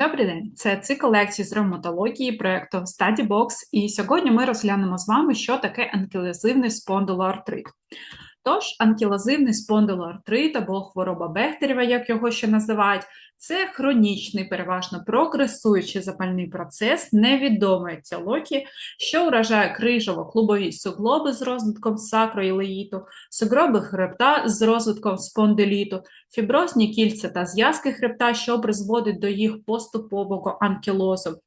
Добрий день, це цикл лекцій з ревматології проєкту StudyBox, і сьогодні ми розглянемо з вами, що таке анкілозивний спондилоартрит. Тож, анкілозивний спондилоартрит або хвороба Бехтерєва, як його ще називають, це хронічний, переважно прогресуючий запальний процес невідомої етіології, що уражає крижово-клубові суглоби з розвитком сакроілеїту, сугроби хребта з розвитком спондиліту, фіброзні кільця та зв'язки хребта, що призводить до їх поступового анкілозу.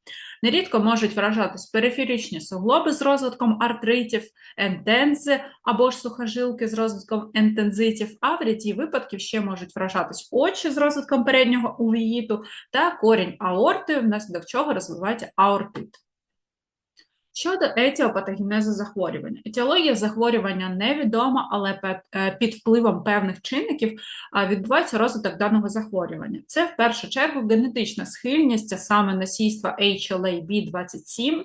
Нерідко можуть вражатись периферичні суглоби з розвитком артритів, ентензи або ж сухожилки з розвитком ентензитів, а в ряді випадків ще можуть вражатись очі з розвитком переднього увіїту та корінь аорти, внаслідок чого розвивається аортит. Щодо етіопатогенезу захворювання. Етіологія захворювання невідома, але е, під впливом певних чинників відбувається розвиток даного захворювання. Це в першу чергу генетична схильність, а саме насійства HLA-B27.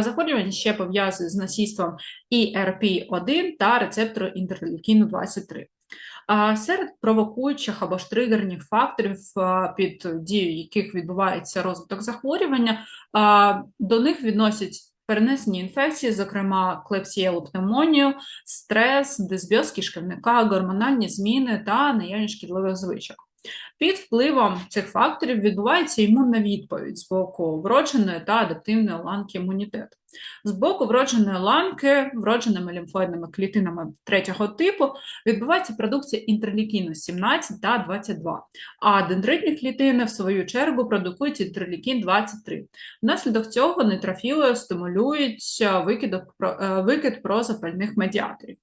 Захворювання ще пов'язує з насійством ERP1 та рецептору інтерлюкіну 23. Серед провокуючих або ж тригерних факторів, під дією яких відбувається розвиток захворювання, до них відносять перенесені інфекції, зокрема клепсієлу пневмонію, стрес, дисбіоз кишківника, гормональні зміни та наявність шкідливих звичок. Під впливом цих факторів відбувається імунна відповідь з боку вродженої та адаптивної ланки імунітету. З боку вродженої ланки, вродженими лімфоїдними клітинами третього типу, відбувається продукція інтерлікіну 17 та 22, а дендритні клітини, в свою чергу, продукують інтерлікін 23. Внаслідок цього нейтрофіли стимулюють викид, е, викид прозапальних медіаторів.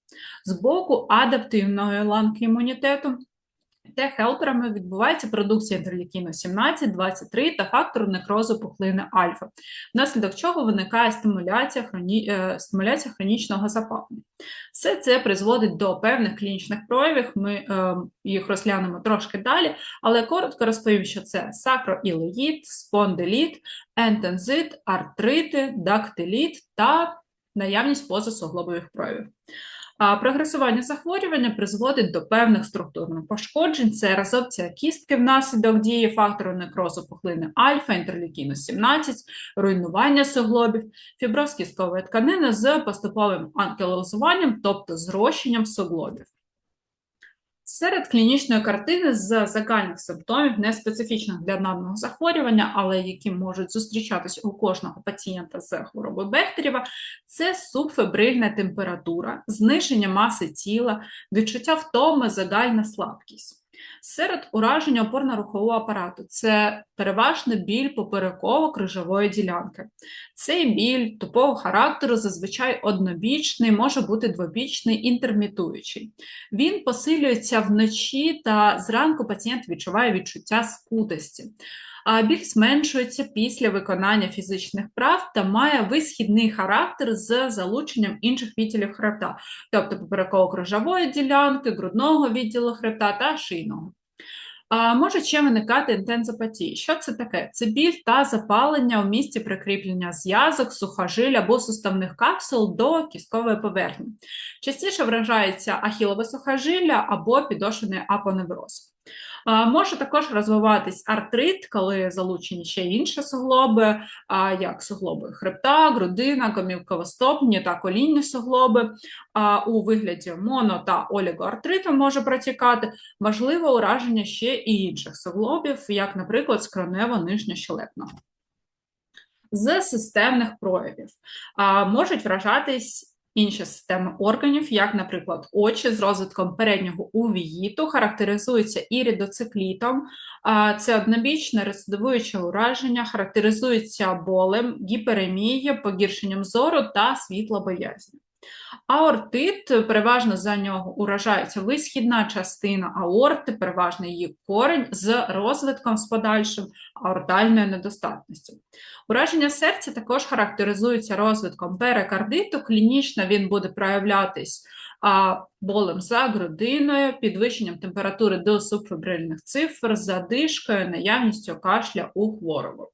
З боку адаптивної ланки імунітету Т-хелперами відбувається продукція інтерлікіну 17, 23 та фактору некрозу пухлини альфа, внаслідок чого виникає стимуляція хроні... Е, стимуляція хронічного запалення. Все це призводить до певних клінічних проявів, ми е, їх розглянемо трошки далі, але коротко розповім, що це сакроілеїд, спондиліт, ентензит, артрити, дактиліт та наявність позасуглобових проявів. А прогресування захворювання призводить до певних структурних пошкоджень. Це разовція кістки внаслідок дії фактору некрозу пухлини альфа, інтерлікіну 17, руйнування суглобів, фіброз кісткової тканини з поступовим анкілозуванням, тобто зрощенням суглобів. Серед клінічної картини з загальних симптомів, не специфічних для даного захворювання, але які можуть зустрічатись у кожного пацієнта з хворобою Бехтерєва, це субфебрильна температура, зниження маси тіла, відчуття втоми, загальна слабкість. Серед ураження опорно-рухового апарату це переважно біль попереково-крижової ділянки. Цей біль тупого характеру зазвичай однобічний, може бути двобічний, інтермітуючий. Він посилюється вночі та зранку пацієнт відчуває відчуття скутості біль зменшується після виконання фізичних прав та має висхідний характер з залученням інших відділів хребта, тобто попереково-кружової ділянки, грудного відділу хребта та шийного. А, Може ще виникати інтензопатії. Що це таке? Це біль та запалення у місці прикріплення зв'язок, сухожиль або суставних капсул до кісткової поверхні. Частіше вражається ахілове сухожилля або підошений апоневроз. Може також розвиватись артрит, коли залучені ще інші суглоби, як суглоби хребта, грудина, гомілковостопні та колінні суглоби. У вигляді моно та олігоартриту може протікати, важливе ураження ще і інших суглобів, як, наприклад, скронево-нижньощелепного. З системних проявів можуть вражатись Інші системи органів, як, наприклад, очі з розвитком переднього увіїту, характеризуються іридоциклітом, це однобічне рецидивуюче ураження, характеризується болем, гіперемією, погіршенням зору та світлобоязню. Аортит, переважно за нього уражається висхідна частина аорти, переважно її корень з розвитком з подальшим аортальної недостатності. Ураження серця також характеризується розвитком перикардиту, клінічно він буде проявлятись болем за грудиною, підвищенням температури до субфібрильних цифр, задишкою, наявністю кашля у хворого.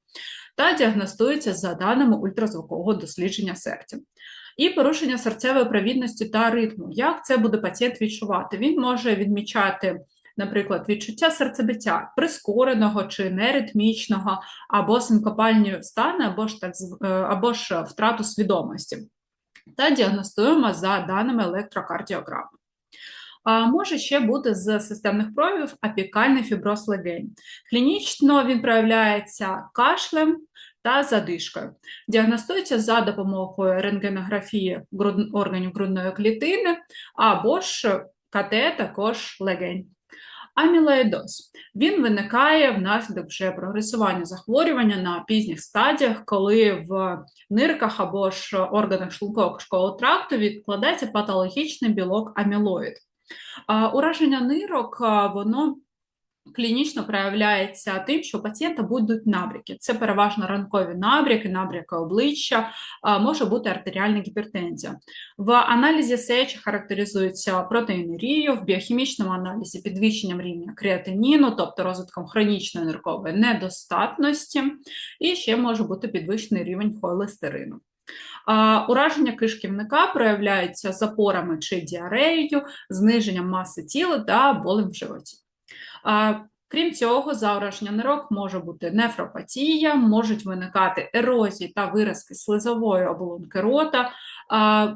Та діагностується за даними ультразвукового дослідження серця. І порушення серцевої провідності та ритму. Як це буде пацієнт відчувати? Він може відмічати наприклад, відчуття серцебиття, прискореного чи неритмічного, або синкопальні стани, або ж так е, або ж втрату свідомості, та діагностуємо за даними електрокардіограми. А може ще бути з системних проявів апікальний фіброз легень. Клінічно він проявляється кашлем та задишкою. Діагностується за допомогою рентгенографії органів грудної клітини або ж КТ, також легень. Амілоїдоз. Він виникає внаслідок вже прогресування захворювання на пізніх стадіях, коли в нирках або ж органах шлунково-кишкового тракту відкладається патологічний білок амілоїд. Ураження нирок воно клінічно проявляється тим, що у пацієнта будуть набряки. Це переважно ранкові набряки, набряки обличчя, може бути артеріальна гіпертензія. В аналізі сечі характеризується протеїнерією, в біохімічному аналізі підвищенням рівня креатиніну, тобто розвитком хронічної ниркової недостатності, і ще може бути підвищений рівень холестерину. Ураження кишківника проявляється запорами чи діареєю, зниженням маси тіла та болем в животі. Крім цього, за ураження нирок може бути нефропатія, можуть виникати ерозії та виразки слизової оболонки рота,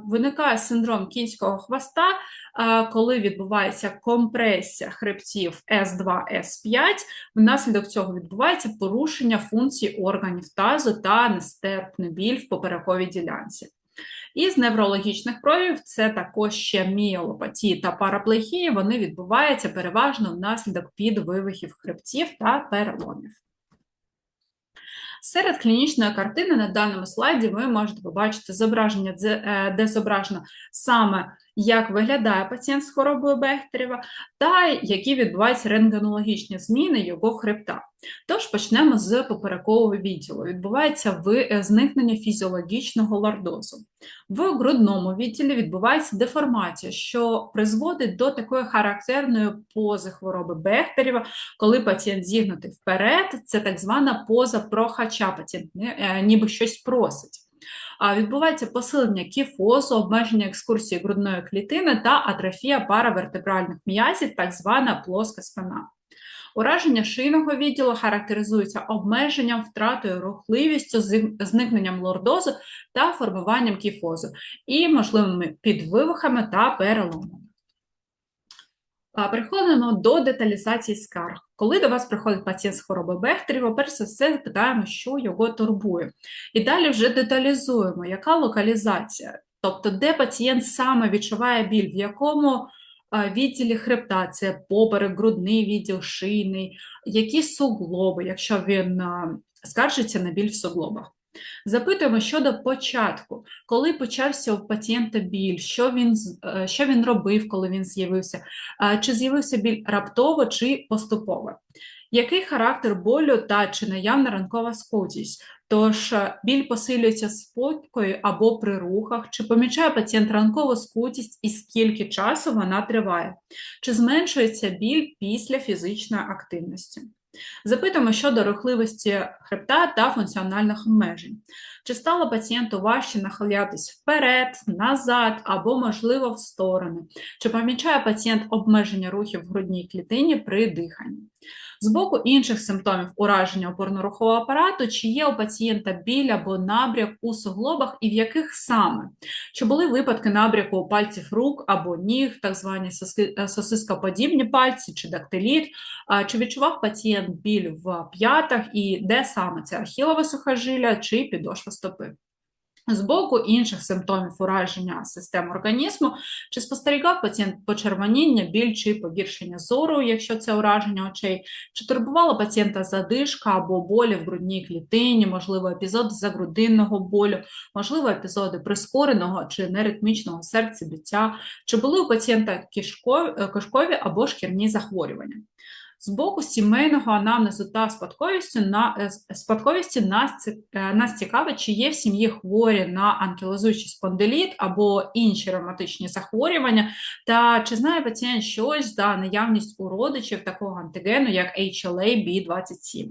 виникає синдром кінського хвоста, коли відбувається компресія хребтів С2, С5, внаслідок цього відбувається порушення функцій органів тазу та нестерпний біль в поперековій ділянці. Із неврологічних проявів це також ще міолопатії та параплехії, вони відбуваються переважно внаслідок підвивихів хребців та переломів. Серед клінічної картини на даному слайді ви можете побачити зображення, е, де зображено саме як виглядає пацієнт з хворобою Бехтерєва, та які відбуваються рентгенологічні зміни його хребта. Тож почнемо з поперекового відділу. Відбувається е, зникнення фізіологічного лордозу. В грудному відділі відбувається деформація, що призводить до такої характерної пози хвороби Бехтерєва, коли пацієнт зігнутий вперед, це так звана поза прохача, пацієнт е, ніби щось просить відбувається посилення кіфозу, обмеження екскурсії грудної клітини та атрофія паравертебральних м'язів, так звана плоска спина. Ураження шийного відділу характеризується обмеженням, втратою рухливістю, зникненням лордозу та формуванням кіфозу і можливими підвивихами та переломами. Переходимо до деталізації скарг. Коли до вас приходить пацієнт з хворобою Бехтерєва, перш за все питаємо, що його турбує. І далі вже деталізуємо, яка локалізація, тобто, де пацієнт саме відчуває біль, в якому відділі хребта, це поперек, грудний відділ, шийний, які суглоби, якщо він скаржиться на біль в суглобах. Запитуємо щодо початку, коли почався у пацієнта біль, що він е, що він робив, коли він з'явився, чи з'явився біль раптово чи поступово. Який характер болю та чи наявна ранкова скутість? Тож е, біль посилюється спокою або при рухах, чи помічає пацієнт ранкову скутість і скільки часу вона триває, чи зменшується біль після фізичної активності? Запитуємо щодо рухливості хребта та функціональних обмежень. Чи стало пацієнту важче нахилятись вперед, назад або, можливо, в сторони? Чи помічає пацієнт обмеження рухів в грудній клітині при диханні? З боку інших симптомів ураження опорно-рухового апарату, чи є у пацієнта біль або набряк у суглобах і в яких саме? Чи були випадки набряку у пальців рук або ніг, так звані сосископодібні пальці чи дактиліт? Чи відчував пацієнт біль в п'ятах і де саме це ахілове сухожилля чи підошва стопи? З боку інших симптомів ураження систем організму, чи спостерігав пацієнт почервоніння, біль чи погіршення зору, якщо це ураження очей, чи турбувала пацієнта задишка або болі в грудній клітині, можливо, епізоди загрудинного болю, можливо, епізоди прискореного чи неритмічного серцебиття, чи були у пацієнта кишкові або шкірні захворювання. З боку сімейного анамнезу та спадковістю на, е, спадковісті нас, е, нас цікавить, чи є в сім'ї хворі на анкілозуючий спондиліт або інші ревматичні захворювання, та чи знає пацієнт щось за наявність у родичів такого антигену, як HLA-B27.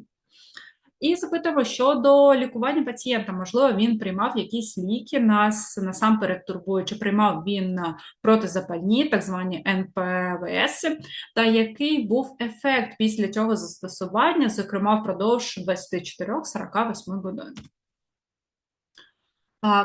І запитував щодо лікування пацієнта. Можливо, він приймав якісь ліки, нас насамперед турбує, чи приймав він протизапальні, так звані НПВС, та який був ефект після цього застосування, зокрема впродовж 24-48 годин.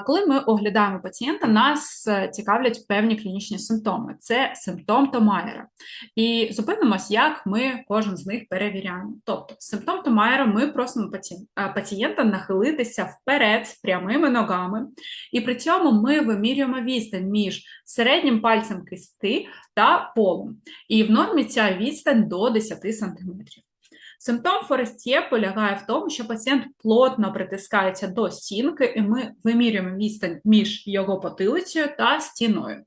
Коли ми оглядаємо пацієнта, нас е, цікавлять певні клінічні симптоми. Це симптом Томаєра. І зупинимось, як ми кожен з них перевіряємо. Тобто, симптом Томаєра ми просимо е, пацієнта нахилитися вперед з прямими ногами, і при цьому ми вимірюємо відстань між середнім пальцем кисти та полом. І в нормі ця відстань до 10 см. Симптом Форестє полягає в тому, що пацієнт плотно притискається до стінки, і ми вимірюємо відстань між його потилицею та стіною.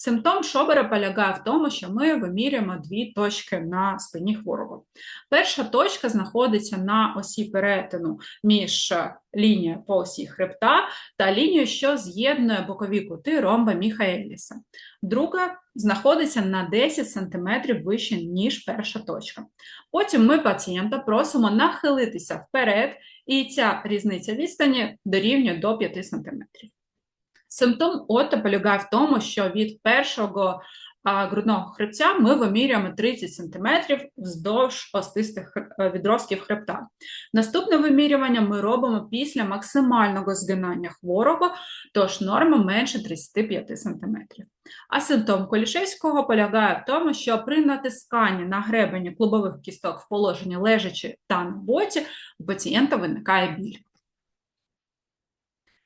Симптом шобера полягає в тому, що ми вимірюємо дві точки на спині хворого. Перша точка знаходиться на осі перетину між лінією по осі хребта та лінією, що з'єднує бокові кути ромба Міхаеліса. Друга знаходиться на 10 см вище, ніж перша точка. Потім ми пацієнта просимо нахилитися вперед, і ця різниця відстані дорівнює до 5 см. Симптом ото полягає в тому, що від першого грудного хребця ми вимірюємо 30 см вздовж остистих е, відростків хребта. Наступне вимірювання ми робимо після максимального згинання хворого, тож норма менше 35 см. А симптом Колішевського полягає в тому, що при натисканні на гребені клубових кісток в положенні лежачи та на боці у пацієнта виникає біль.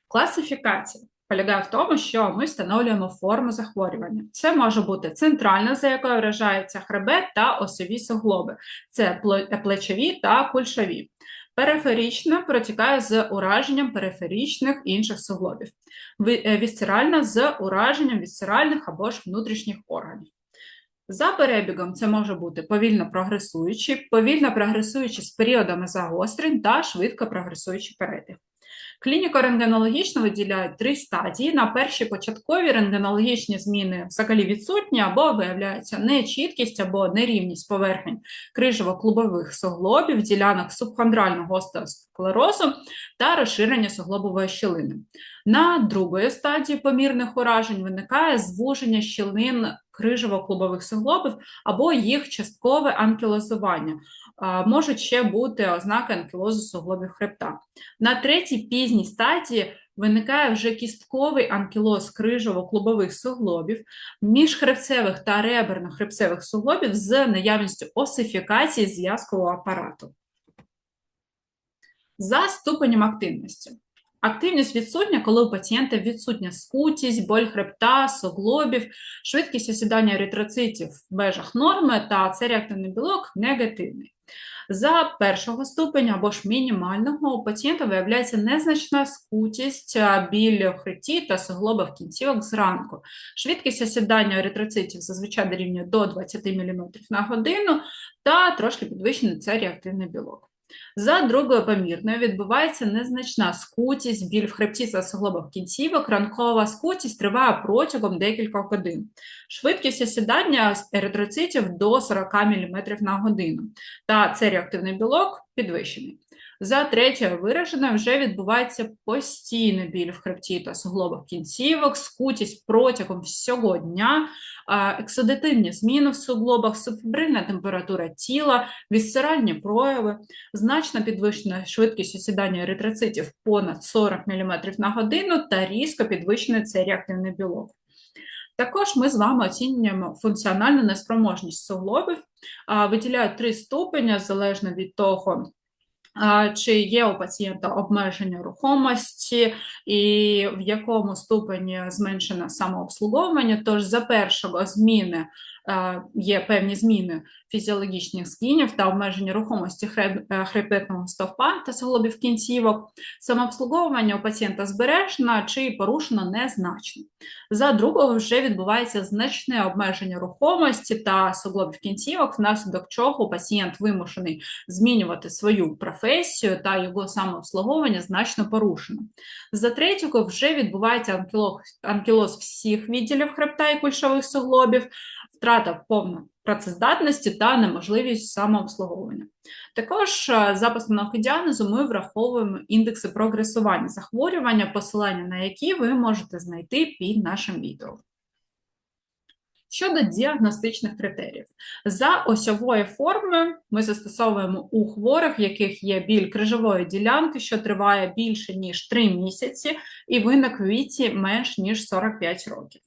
Класифікація полягає в тому, що ми встановлюємо форму захворювання. Це може бути центральна, за якою вражається хребет та осові суглоби, це плечові та кульшові. Периферічна протікає з ураженням периферічних інших суглобів, е, вісцеральна з ураженням вісцеральних або ж внутрішніх органів. За перебігом це може бути повільно прогресуючий, повільно прогресуючий з періодами загострень та швидко прогресуючий перебіг. Клініко-рентгенологічно виділяють три стадії. На перші початкові рентгенологічні зміни взагалі відсутні, або виявляється нечіткість або нерівність поверхень крижево-клубових суглобів, ділянок субхондрального остеосклерозу та розширення суглобової щілини. На другої стадії помірних уражень виникає звуження щілин крижево-клубових суглобів або їх часткове анкілозування. Можуть ще бути ознаки анкілозу суглобів хребта. На третій пізній стадії виникає вже кістковий анкілоз крижово-клубових суглобів, міжхребцевих та реберно-хребцевих суглобів з наявністю осифікації зв'язкового апарату. За ступенем активності. Активність відсутня, коли у пацієнта відсутня скутість, боль хребта, суглобів, швидкість осідання еритроцитів в межах норми та цей реактивний білок негативний. За першого ступеня або ж мінімального у пацієнта виявляється незначна скутість, біль в хребті та суглобах кінцівок зранку. Швидкість осідання еритроцитів зазвичай дорівнює до 20 мм на годину та трошки підвищений це реактивний білок. За другою помірною відбувається незначна скутість, біль в хребті та суглобах кінцівок, ранкова скутість триває протягом декількох годин. Швидкість осідання еритроцитів до 40 мм на годину. Та цей реактивний білок підвищений. За третьою вираженою вже відбувається постійний біль в хребті та суглобах кінцівок, скутість протягом всього дня, ексодитивні зміни в суглобах, субфібрильна температура тіла, вісцеральні прояви, значно підвищена швидкість осідання еритроцитів понад 40 мм на годину та різко підвищений цей реактивний білок. Також ми з вами оцінюємо функціональну неспроможність суглобів, виділяють три ступені залежно від того, чи є у пацієнта обмеження рухомості, і в якому ступені зменшене самообслуговування, тож за першого зміни є певні зміни фізіологічних згинів та обмеження рухомості е, хребетного стовпа та суглобів кінцівок, самообслуговування у пацієнта збережено чи порушено незначно. За другого вже відбувається значне обмеження рухомості та суглобів кінцівок, внаслідок чого пацієнт вимушений змінювати свою професію та його самообслуговування значно порушено. За третього вже відбувається анкілоз всіх відділів хребта і кульшових суглобів, втрата повна працездатності та неможливість самообслуговування. Також е, за постановки діагнозу ми враховуємо індекси прогресування захворювання, посилання на які ви можете знайти під нашим відео. Щодо діагностичних критеріїв, за осьової форми ми застосовуємо у хворих, в яких є біль крижової ділянки, що триває більше ніж 3 місяці, і виник віці менш ніж 45 років.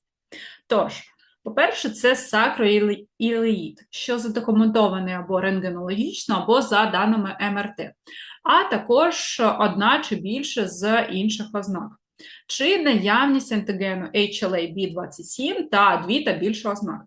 Тож, по-перше, це сакроілеїд, що задокументований або рентгенологічно, або за даними МРТ, а також одна чи більше з інших ознак чи наявність антигену HLA-B27 та дві та більше ознак.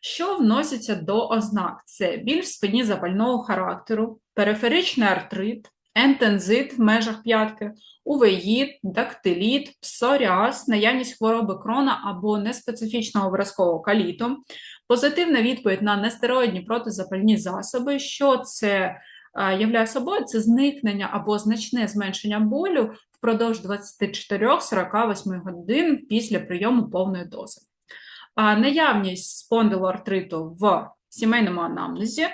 Що вноситься до ознак? Це біль в спині запального характеру, периферичний артрит, ентензит в межах п'ятки, увеїд, дактиліт, псоріаз, наявність хвороби крона або неспецифічного виразкового каліту, позитивна відповідь на нестероїдні протизапальні засоби, що це являє собою? Це зникнення або значне зменшення болю впродовж 24-48 годин після прийому повної дози. Наявність спондилоартриту в сімейному анамнезі,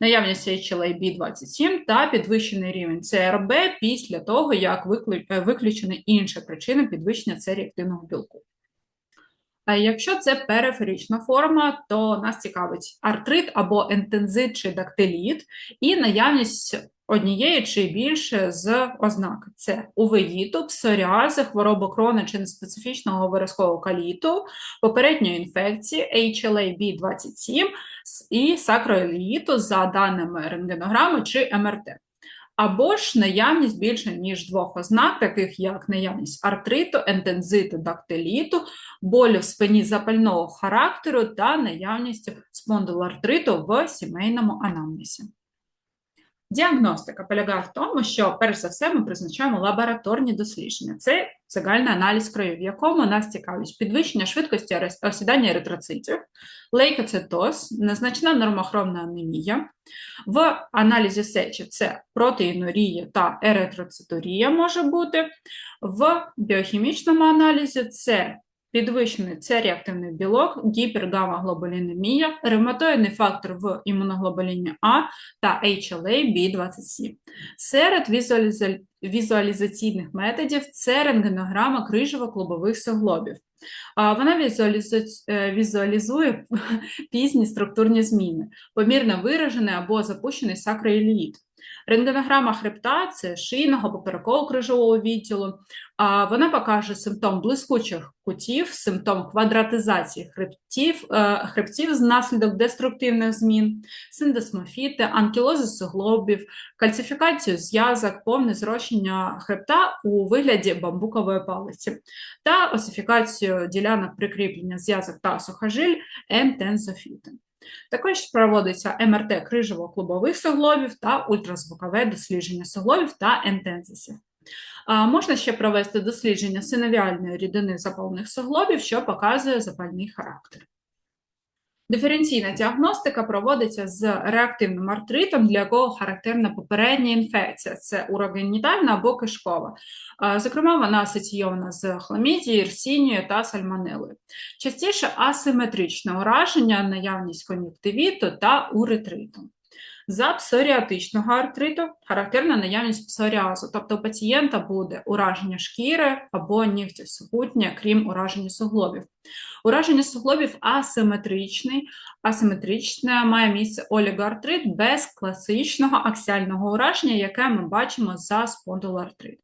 наявність HLA-B27 та підвищений рівень ЦРБ після того, як е, виключені інші причини підвищення С-реактивного білку. Якщо це периферична форма, то нас цікавить артрит або ентензит чи дактиліт, і наявність однієї чи більше з ознак: це увеїту, псоріази, хвороби крони чи неспецифічного виразкового каліту, попередньої інфекції, HLA-B27 і сакроеліту за даними рентгенограми чи МРТ або ж наявність більше, ніж двох ознак, таких як наявність артриту, ентензиту, дактиліту, болю в спині запального характеру та наявність спондилартриту в сімейному анамнезі. Діагностика полягає в тому, що, перш за все, ми призначаємо лабораторні дослідження. Це загальний аналіз крові, в якому нас цікавить підвищення швидкості осідання еритроцитів, лейкоцитоз, незначна нормохромна анемія. В аналізі сечі це протеїнурія та еритроцитурія може бути. В біохімічному аналізі це Підвищений це реактивний білок, гіпергамаглобулінемія, ревматоїдний фактор в імуноглобуліні А та HLA-B27. Серед візуалізаційних методів це рентгенограма крижево-клубових суглобів. Вона е, візуалізує пізні структурні зміни, помірно виражений або запущений сакроіліїд. Рентгенограма хребта це шийного поперекового крижового відділу. Вона покаже симптом блискучих кутів, симптом квадратизації хребтів, е, хребтів з наслідок деструктивних змін, синдесмофіти, анкілози суглобів, кальцифікацію зв'язок, повне зрощення хребта у вигляді бамбукової палиці та осифікацію ділянок прикріплення зв'язок та сухожиль ентензофіти. Також проводиться МРТ крижево-клубових суглобів та ультразвукове дослідження суглобів та ентензисів. Можна ще провести дослідження синовіальної рідини запальних суглобів, що показує запальний характер. Диференційна діагностика проводиться з реактивним артритом, для якого характерна попередня інфекція це урогенітальна або кишкова. Зокрема, вона асоційована з хламідією, ірсінією та сальмонелою. Частіше асиметричне ураження, наявність кон'юктивіту та уретриту. За псоріатичного артриту характерна наявність псоріазу, тобто у пацієнта буде ураження шкіри або нігтів супутня, крім ураження суглобів. Ураження суглобів асиметричний, асиметричне має місце олігоартрит без класичного аксіального ураження, яке ми бачимо за спондилоартрит.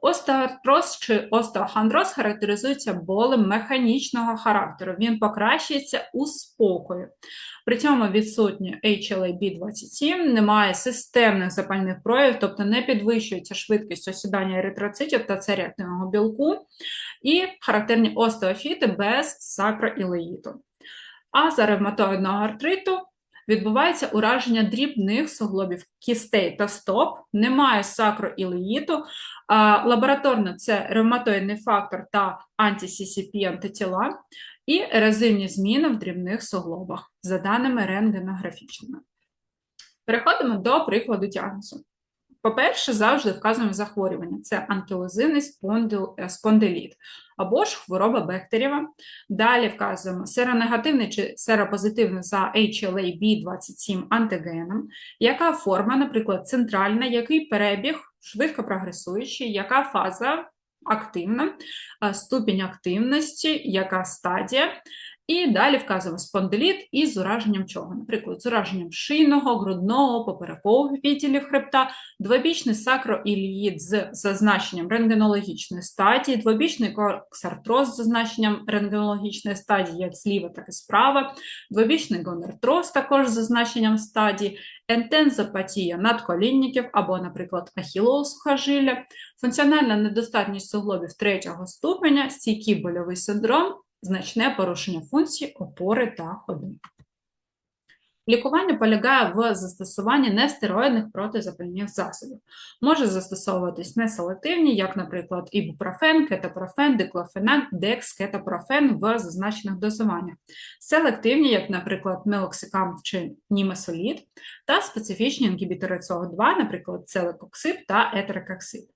Остеартроз чи остеохондроз характеризується болем механічного характеру. Він покращується у спокою. При цьому відсутнє HLA-B27, немає системних запальних проявів, тобто не підвищується швидкість осідання еритроцитів та цереактивного білку, і характерні остеофіти без сакроілеїту. А за ревматоїдного артриту відбувається ураження дрібних суглобів кістей та стоп, немає сакроілеїту, лабораторно це ревматоїдний фактор та анті-CCP антитіла, і ерозивні зміни в дрібних суглобах, за даними рентгенографічними. Переходимо до прикладу діагнозу. По-перше, завжди вказуємо захворювання: це анкілозивний е, спондиліт або ж хвороба Бехтерєва. Далі вказуємо серонегативний чи серопозитивний за HLA-B27 антигеном, яка форма, наприклад, центральна, який перебіг швидко прогресуючий, яка фаза активна, е, ступінь активності, яка стадія. І далі вказуємо спондиліт із ураженням чого? Наприклад, з ураженням шийного, грудного, поперекового відділів хребта, двобічний сакроіліїд з зазначенням рентгенологічної стадії, двобічний коксартроз з зазначенням рентгенологічної стадії, як зліва, так і справа, двобічний гонартроз також з зазначенням стадії, ентензопатія надколінників або, наприклад, ахілово сухожилля, функціональна недостатність суглобів третього ступеня, стійкий больовий синдром значне порушення функцій опори та ходи. Лікування полягає в застосуванні нестероїдних протизапальних засобів. Може застосовуватись неселективні, як, наприклад, ібупрофен, кетопрофен, диклофенак, декс, кетопрофен в зазначених дозуваннях, селективні, як, наприклад, мелоксикам чи німесолід, та специфічні інгібітори СО2, наприклад, целекоксиб та етерококсиб.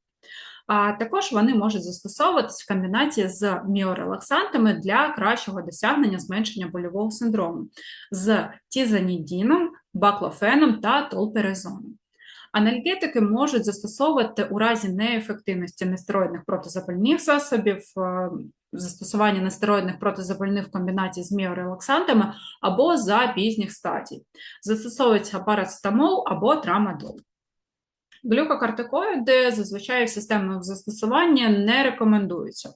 А також вони можуть застосовуватися в комбінації з міорелаксантами для кращого досягнення зменшення больового синдрому з тізанідіном, баклофеном та толперезоном. Анальгетики можуть застосовувати у разі неефективності нестероїдних протизапальних засобів, е, застосування нестероїдних протизапальних в комбінації з міорелаксантами або за пізніх стадій. Застосовується парацетамол або трамадол. Глюкокортикоїди зазвичай в системах застосування не рекомендуються.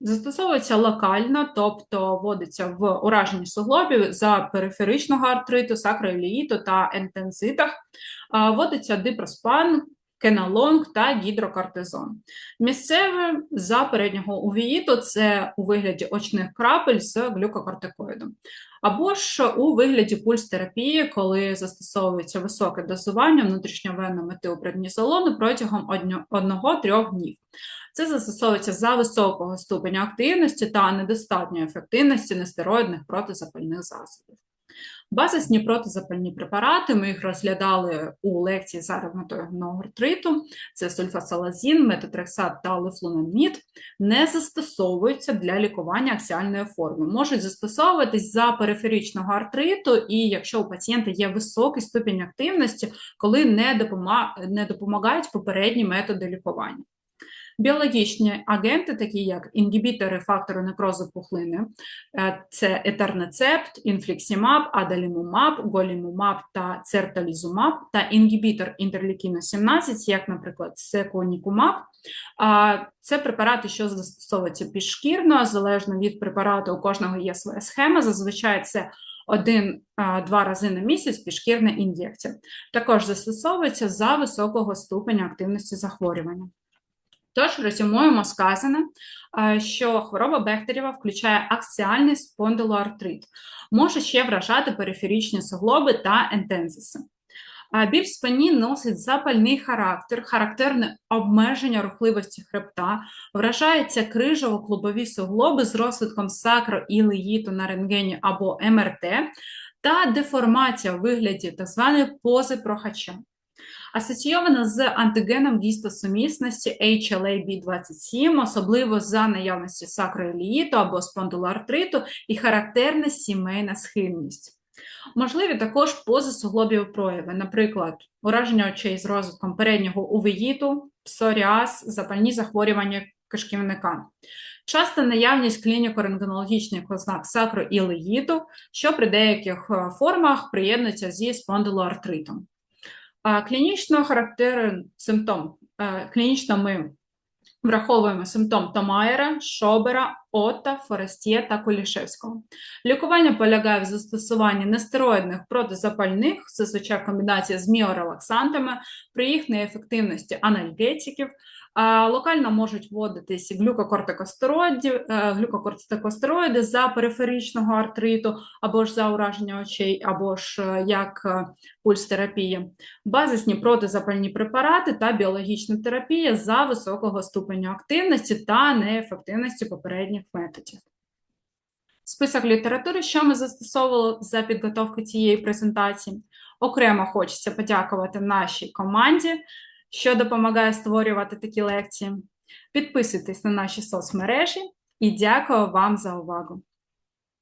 Застосовується локально, тобто вводиться в ураженні суглобів за периферичного артриту, сакроіліїту та ентензитах, вводиться дипроспан, кенолонг та гідрокортизон. Місцеве за переднього увіїту це у вигляді очних крапель з глюкокортикоїдом або ж у вигляді пульс-терапії, коли застосовується високе дозування внутрішньовенного метилпреднізолону протягом 1-3 днів. Це застосовується за високого ступеня активності та недостатньої ефективності нестероїдних протизапальних засобів. Базисні протизапальні препарати, ми їх розглядали у лекції за ревматоїдного артриту, це сульфасалазін, метотрексат та лифлунамід, не застосовуються для лікування аксіальної форми. Можуть застосовуватись за периферичного артриту, і якщо у пацієнта є високий ступінь активності, коли не допомагають попередні методи лікування. Біологічні агенти, такі як інгібітори фактору некрозу пухлини, е, це етернецепт, інфліксімаб, адалімумаб, голімумаб та церталізумаб, та інгібітор інтерлікіну 17, як, наприклад, секонікумаб. Це препарати, що застосовуються підшкірно, залежно від препарату, у кожного є своя схема. Зазвичай це один-два рази на місяць підшкірна ін'єкція. Також застосовується за високого ступеня активності захворювання. Тож резюмуємо сказане, е, що хвороба Бехтерєва включає аксіальний спондилоартрит, може ще вражати периферичні суглоби та ентензиси. Біль в спині носить запальний характер, характерне обмеження рухливості хребта, вражаються крижово-клубові суглоби з розвитком сакро сакроілеїту на рентгені або МРТ та деформація у вигляді так званої пози прохача асоційована з антигеном гістосумісності HLA-B27, особливо за наявності сакроеліїту або спондилоартриту і характерна сімейна схильність. Можливі також позасуглобіві прояви, наприклад, ураження очей з розвитком переднього увеїту, псоріаз, запальні захворювання кишківника. Часто наявність клініко-рентгенологічних ознак сакроілеїту, що при деяких е, формах приєднується зі спондилоартритом. Клінічного характеру симптом. Клінічно ми враховуємо симптом Томаєра, Шобера, Отта, Форестє та Кулішевського. Лікування полягає в застосуванні нестероїдних протизапальних, зазвичай комбінація з міорелаксантами, при їх неефективності анальгетиків, Локально можуть вводитись глюкокортикостероїди, е, глюкокортикостероїди за периферичного артриту, або ж за ураження очей, або ж е, як е, пульс-терапія, базисні протизапальні препарати та біологічна терапія за високого ступеня активності та неефективності попередніх методів. Список літератури, що ми застосовували за підготовку цієї презентації. Окремо хочеться подякувати нашій команді, що допомагає створювати такі лекції. Підписуйтесь на наші соцмережі і дякую вам за увагу!